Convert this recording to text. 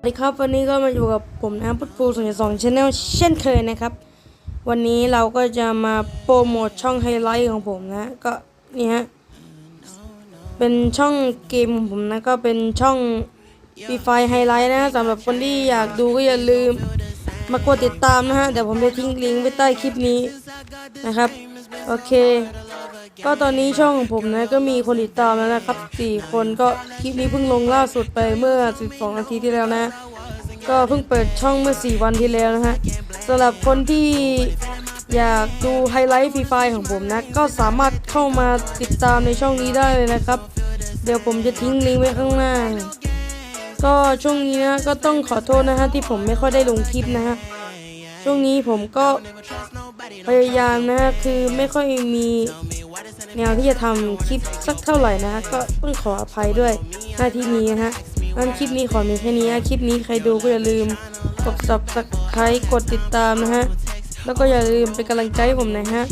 สวัสดีครับวันนี้ก็มาอยู่กับผมนะพุทธภูสองสองชาแนลเช่นเคยนะครับ วันนี้เราก็จะมาโปรโมทช่องไฮไลท์ของผมนะ ก็นี่ฮะเป็นช่องเกมของผมนะก็เป็นช่องฟีไฟไฮไลท์นะสำหรับคนที่อยากดูก็อย่าลืม มากดติดตามนะฮะเดี๋ยวผมจะทิ้งลิงก์ไว้ใต้คลิปนี้นะครับ โอเค ก็ตอนนี้ช่องของผมนะก็มีคนติดตามแล้วนะครับ4คนก็คลิปนี้เพิ่งลงล่าสุดไปเมื่อ 12 นาทีที่แล้วนะ ก็เพิ่งเปิดช่องเมื่อ 4 วันที่แล้วนะฮะสำหรับคนที่อยากดูไฮไลท์ฟรีไฟของผมนะ ก็สามารถเข้ามาติดตามในช่องนี้ได้เลยนะครับ เดี๋ยวผมจะทิ้งลิงก์ไว้ข้างหน้า ก็ช่วงนี้นะก็ต้องขอโทษนะฮะที่ผมไม่ค่อยได้ลงคลิปนะฮะช่วงนี้ผมก็พยายามนะฮะคือไม่ค่อยมี แนวที่จะทำคลิปสักเท่าไหร่นะฮะก็ต้องขออภัยด้วยหน้าที่นี้นะฮะงั้นคลิปนี้ขอมีแค่นี้นะคลิปนี้ใครดูก็อย่าลืมกด subscribe กดติดตามนะฮะแล้วก็อย่าลืมเป็นกำลังใจให้ผมนะฮะ